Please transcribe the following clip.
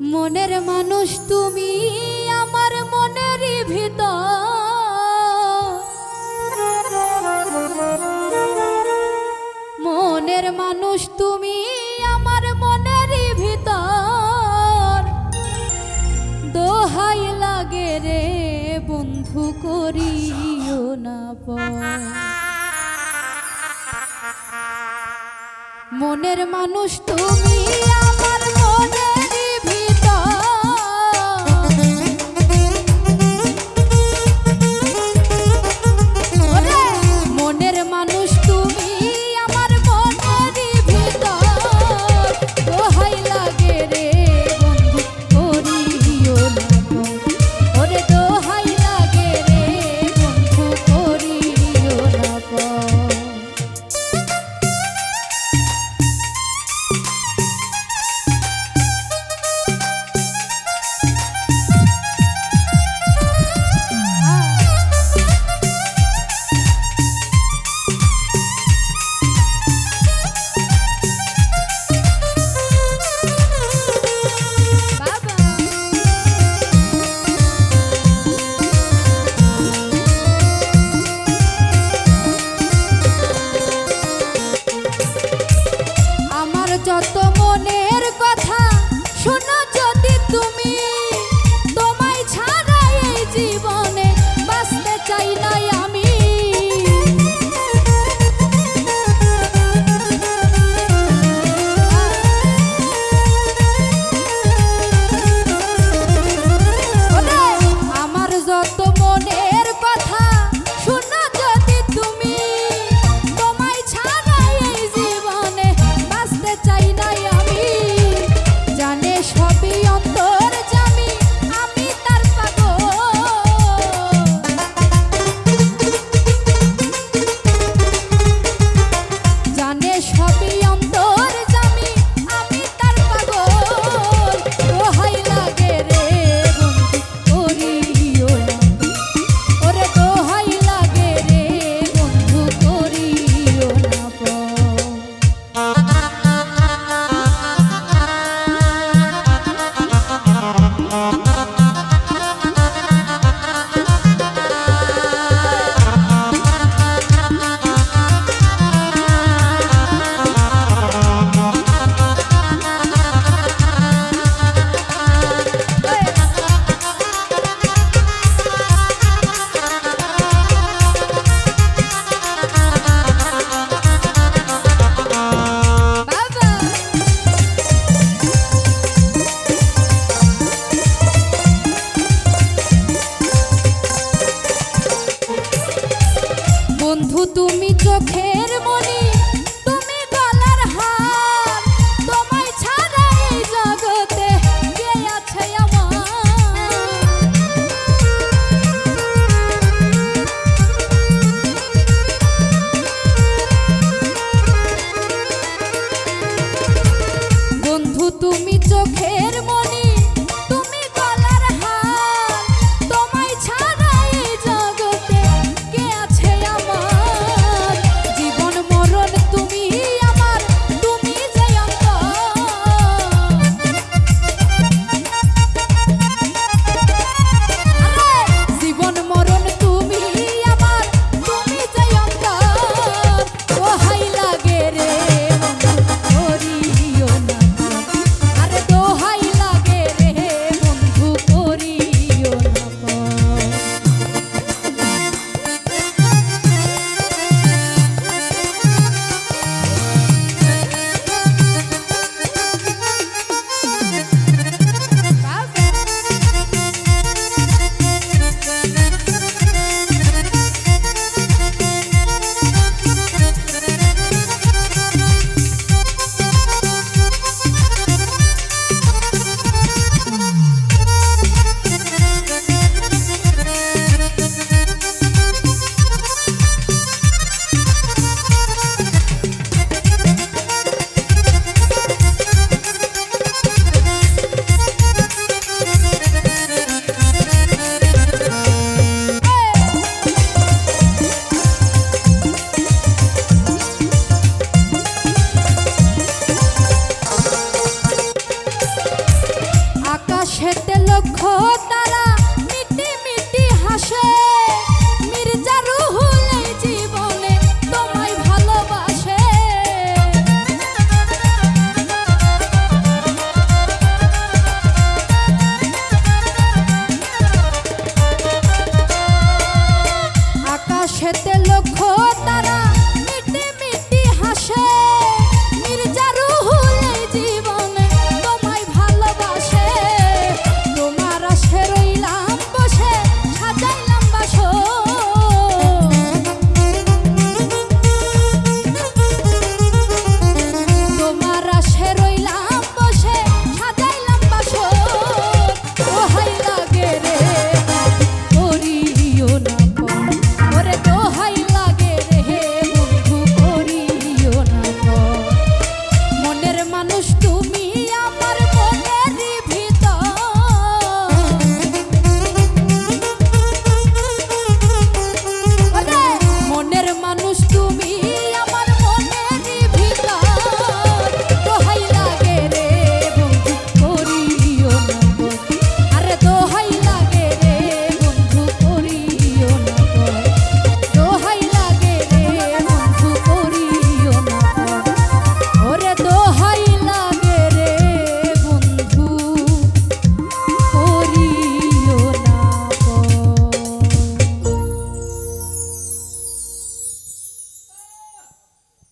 মনের মানুষ তুমি আমার মনের ভিত মনের মানুষ তুমি আমার মনের ভিত দোহাই লাগে রে বন্ধু, করিও না মনের মানুষ তুমি jatuh বন্ধু তুমি চোখের মন